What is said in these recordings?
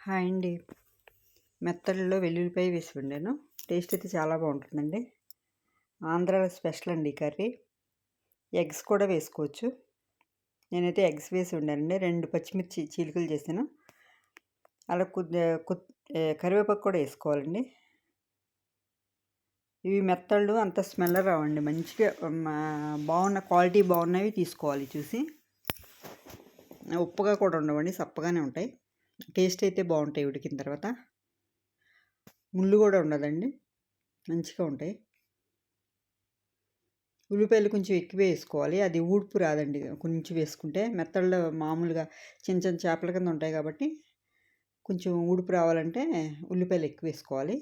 Hi అండి. మెత్తడిలో వెల్లుల్లిపాయ వేసి వండాను. టేస్ట్ అయితే చాలా బాగుంటుందండి. ఆంధ్రాలో స్పెషల్ అండి కర్రీ. ఎగ్స్ కూడా వేసుకోవచ్చు. నేనైతే ఎగ్స్ వేసి వండానండి. రెండు పచ్చిమిర్చి చీలికలు చేశాను. అలా కొద్ది కరివేపాకు కూడా వేసుకోవాలండి. ఇవి మెత్తళ్ళు అంత స్మెల్ రావండి. మంచిగా బాగున్న క్వాలిటీ బాగున్నవి తీసుకోవాలి చూసి. ఉప్పుగా కూడా ఉండవండి సప్పగానే ఉంటాయి. టేస్ట్ అయితే బాగుంటాయి ఉడికిన తర్వాత. ముళ్ళు కూడా ఉండదండి. మంచిగా ఉంటాయి. ఉల్లిపాయలు కొంచెం ఎక్కువ వేసుకోవాలి. అది ఊడ్పు రాదండి. కొంచెం వేసుకుంటే మెత్తల్లో మామూలుగా చిన్న చిన్న చేపల కింద ఉంటాయి కాబట్టి కొంచెం ఊడుపు రావాలంటే ఉల్లిపాయలు ఎక్కువ వేసుకోవాలి.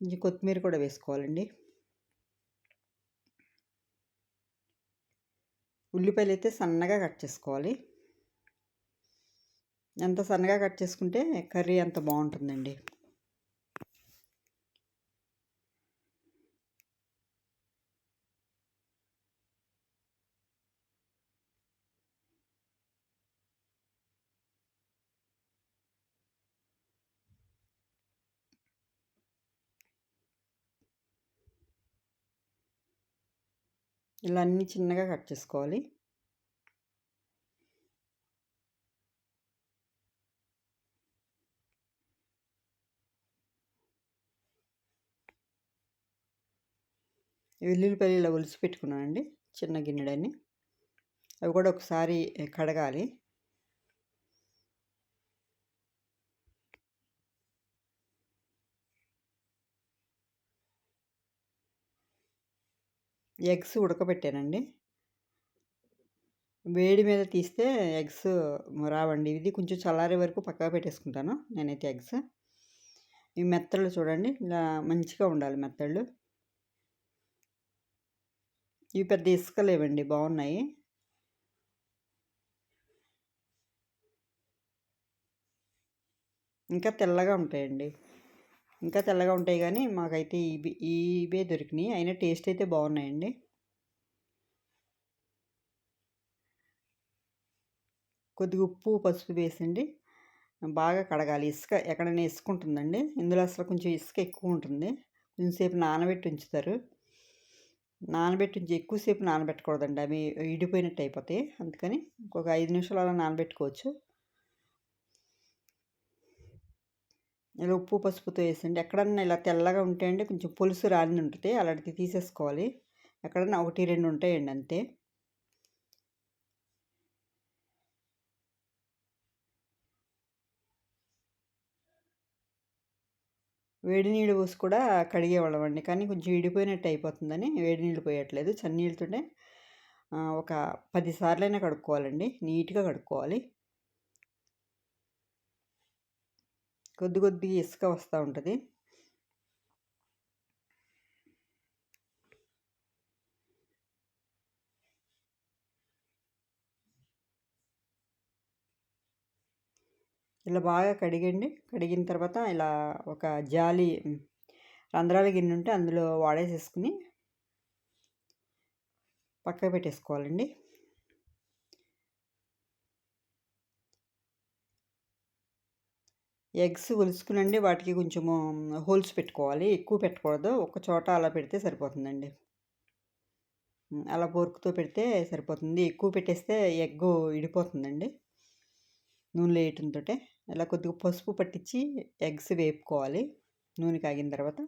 కొంచెం కొత్తిమీర కూడా వేసుకోవాలండి. ఉల్లిపాయలు అయితే సన్నగా కట్ చేసుకోవాలి. ఎంత సన్నగా కట్ చేసుకుంటే కర్రీ అంత బాగుంటుందండి. ఇలా అన్నీ చిన్నగా కట్ చేసుకోవాలి. వెల్లుల్లిపల్లి ఇలా ఒలిసి పెట్టుకున్నానండి చిన్న గిన్నెడని అవి కూడా ఒకసారి కడగాలి. ఎగ్స్ ఉడకబెట్టానండి. వేడి మీద తీస్తే ఎగ్స్ రావండి. ఇది కొంచెం చల్లారే వరకు పక్కగా పెట్టేసుకుంటాను నేనైతే ఎగ్స్. ఈ మెత్తళ్ళు చూడండి ఇలా మంచిగా ఉండాలి మెత్తళ్ళు. ఇవి పెద్ద ఇసుక లేవండి బాగున్నాయి ఇంకా తెల్లగా ఉంటాయండి. ఇంకా తెల్లగా ఉంటాయి కానీ మాకైతే ఇవి ఇవే దొరికినాయి. అయినా టేస్ట్ అయితే బాగున్నాయండి కొద్దిగా ఉప్పు పసుపు వేసండి. బాగా కడగాలి. ఇసుక ఎక్కడైనా ఇసుక ఉంటుందండి ఇందులో అసలు కొంచెం ఇసుక ఎక్కువ ఉంటుంది. కొంచెంసేపు నానబెట్టి ఉంచుతారు. నానబెట్టి ఎక్కువసేపు నానబెట్టకూడదండి. అవి ఇడిపోయినట్టు అయిపోతాయి అందుకని ఇంకొక ఐదు నిమిషాలు అలా నానబెట్టుకోవచ్చు. ఇలా ఉప్పు పసుపుతో వేసండి ఎక్కడన్నా ఇలా తెల్లగా ఉంటే అండి కొంచెం పులుసు రాని ఉంటుంది అలాంటిది తీసేసుకోవాలి. ఎక్కడన్నా ఒకటి రెండు ఉంటాయండి అంతే. వేడి నీళ్ళు పోసి కూడా కడిగేవాళ్ళం అండి. కానీ కొంచెం విడిపోయినట్టు అయిపోతుందని వేడి నీళ్ళు పోయట్లేదు. చన్నీళ్ళతోనే ఒక పదిసార్లైనా కడుక్కోవాలండి. నీట్గా కడుక్కోవాలి. కొద్ది కొద్దిగా ఇసుక వస్తూ ఉంటుంది. ఇలా బాగా కడిగండి. కడిగిన తర్వాత ఇలా ఒక జాలి రంధ్రాల గిన్నె ఉంటే అందులో వాడేసేసుకుని పక్కకు పెట్టేసుకోవాలండి. ఎగ్స్ ఒలుసుకునండి. వాటికి కొంచెము హోల్స్ పెట్టుకోవాలి. ఎక్కువ పెట్టకూడదు. ఒక చోట అలా పెడితే సరిపోతుందండి. అలా పోర్కుతో పెడితే సరిపోతుంది. ఎక్కువ పెట్టేస్తే ఎగ్ ఇడిపోతుందండి. నూనెలో వేయటంతో ఇలా కొద్దిగా పసుపు పట్టించి ఎగ్స్ వేపుకోవాలి. నూనె కాగిన తర్వాత.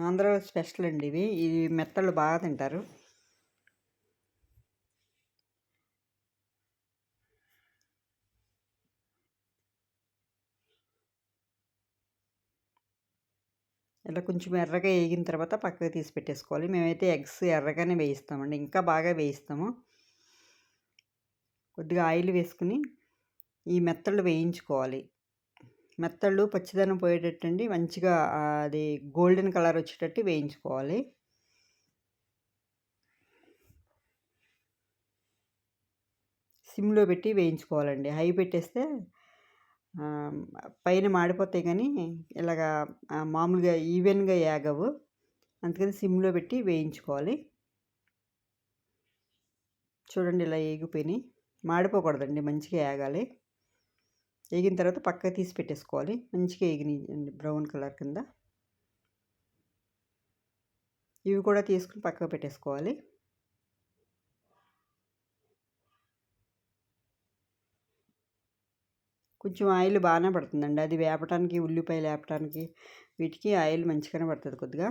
ఆంధ్రాలో స్పెషల్ అండి ఇవి. ఇవి మెత్తళ్ళు బాగా తింటారు. ఇలా కొంచెం ఎర్రగా వేగిన తర్వాత పక్కకు తీసి పెట్టేసుకోవాలి. మేమైతే ఎగ్స్ ఎర్రగానే వేయిస్తామండి. ఇంకా బాగా వేయిస్తాము. కొద్దిగా ఆయిల్ వేసుకుని ఈ మెత్తళ్ళు వేయించుకోవాలి. మెత్తళ్ళు పచ్చిదనం పోయేటట్టండి మంచిగా అది గోల్డెన్ కలర్ వచ్చేటట్టు వేయించుకోవాలి. సిమ్‌లో పెట్టి వేయించుకోవాలండి. హై పెట్టేస్తే పైన మాడిపోతాయి కానీ ఇలాగా మామూలుగా ఈవెన్‌గా యాగవు అందుకని సిమ్‌లో పెట్టి వేయించుకోవాలి. చూడండి ఇలా ఏగిపోయినాయి. మాడిపోకూడదండి. మంచిగా ఏగాలి. ఏగిన తర్వాత పక్కకి తీసి పెట్టేసుకోవాలి. మంచిగా ఏగినాయండి బ్రౌన్ కలర్ కింద. ఇవి కూడా తీసుకొని పక్కకు పెట్టేసుకోవాలి. కొంచెం ఆయిల్ బాగానే పడుతుందండి. అది వేపటానికి, ఉల్లిపాయలు వేపటానికి వీటికి ఆయిల్ మంచిగానే పడుతుంది కొద్దిగా.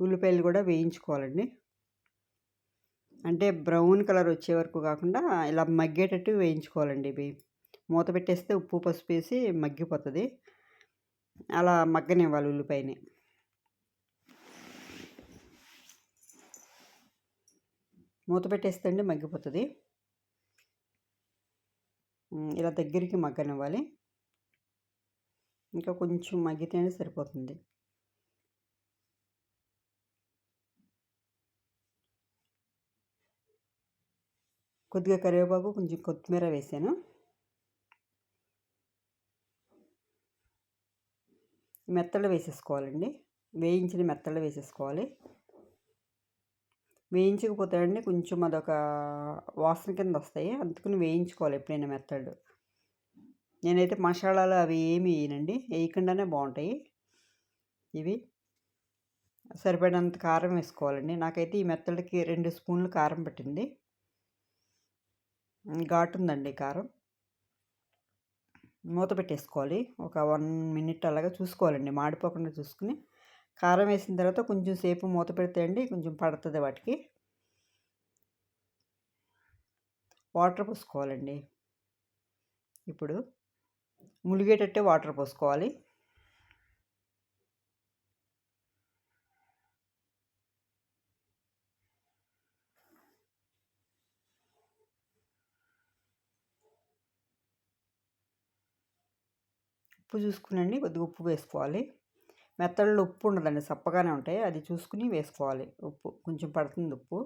ఉల్లిపాయలు కూడా వేయించుకోవాలండి. అంటే బ్రౌన్ కలర్ వచ్చే వరకు కాకుండా ఇలా మగ్గేటట్టు వేయించుకోవాలండి ఇవి. మూత పెట్టేస్తే ఉప్పు, పసుపు వేసి మగ్గిపోతుంది. అలా మగ్గనివ్వాలి ఉల్లిపాయని. మూత పెట్టేస్తే అండి మగ్గిపోతుంది. ఇలా దగ్గరికి మగ్గనివ్వాలి. ఇంకా కొంచెం మగ్గితేనే సరిపోతుంది. కొద్దిగా కరివేపాకు కొంచెం కొత్తిమీర వేసాను మెత్తలు వేసేసుకోవాలండి వేయించిన మెత్తలు వేసేసుకోవాలి వేయించకపోతే అండి కొంచెం అదొక వాసన కింద వస్తాయి అందుకని వేయించుకోవాలి ఎప్పుడైనా మెత్తడు. నేనైతే మసాలాలు అవి ఏమి వేయనండి. వేయకుండానే బాగుంటాయి. ఇవి. సరిపడినంత కారం వేసుకోవాలండి. నాకైతే ఈ మెత్తడికి రెండు స్పూన్లు కారం పెట్టింది. ఘాటు ఉందండి కారం. మూత పెట్టేసుకోవాలి. ఒక వన్ మినిట్ అలాగా చూసుకోవాలండి. మాడిపోకుండా చూసుకుని కారం వేసిన తర్వాత కొంచెం సేపు మూత పెడితే అండి కొంచెం పడుతుంది వాటికి. వాటర్ పోసుకోవాలండి. ఇప్పుడు ములిగేటట్టే వాటర్ పోసుకోవాలి. ఉప్పు చూసుకునండి కొద్దిగా ఉప్పు వేసుకోవాలి. మెత్తల్లో ఉప్పు ఉండదండి సప్పగానే ఉంటాయి. అది చూసుకుని వేసుకోవాలి. ఉప్పు కొంచెం పడుతుంది ఉప్పు.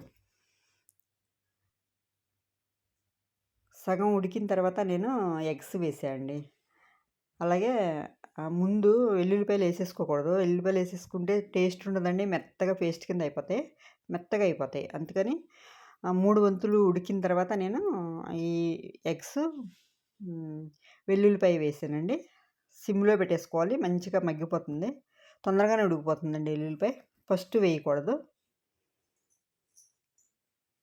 సగం ఉడికిన తర్వాత నేను ఎగ్స్ వేసాయండి. అలాగే ముందు వెల్లుల్లిపాయలు వేసేసుకోకూడదు. వెల్లుల్లిపాయలు వేసేసుకుంటే టేస్ట్ ఉండదండి మెత్తగా పేస్ట్ కింద అయిపోతాయి మెత్తగా అయిపోతాయి. అందుకని మూడు వంతులు ఉడికిన తర్వాత నేను ఈ ఎగ్స్ వెల్లుల్లిపాయ వేసానండి. సిమ్లో పెట్టేసుకోవాలి మంచిగా మగ్గిపోతుంది. తొందరగానే ఉడికిపోతుందండి ఎల్లుల్లిపాయ. ఫస్ట్ వేయకూడదు.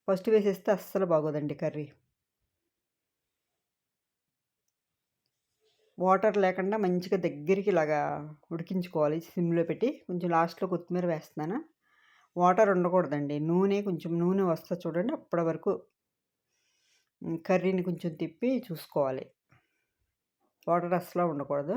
ఫస్ట్ వేసేస్తే అస్సలు బాగోదండి కర్రీ. వాటర్ లేకుండా మంచిగా దగ్గరికి ఇలాగా ఉడికించుకోవాలి. సిమ్లో పెట్టి కొంచెం లాస్ట్లో కొత్తిమీర వేస్తున్నాను. వాటర్ ఉండకూడదండి. నూనె కొంచెం నూనె వస్తా చూడండి. అప్పటి వరకు కర్రీని కొంచెం తిప్పి చూసుకోవాలి. వాటర్ అస్సలు ఉండకూడదు.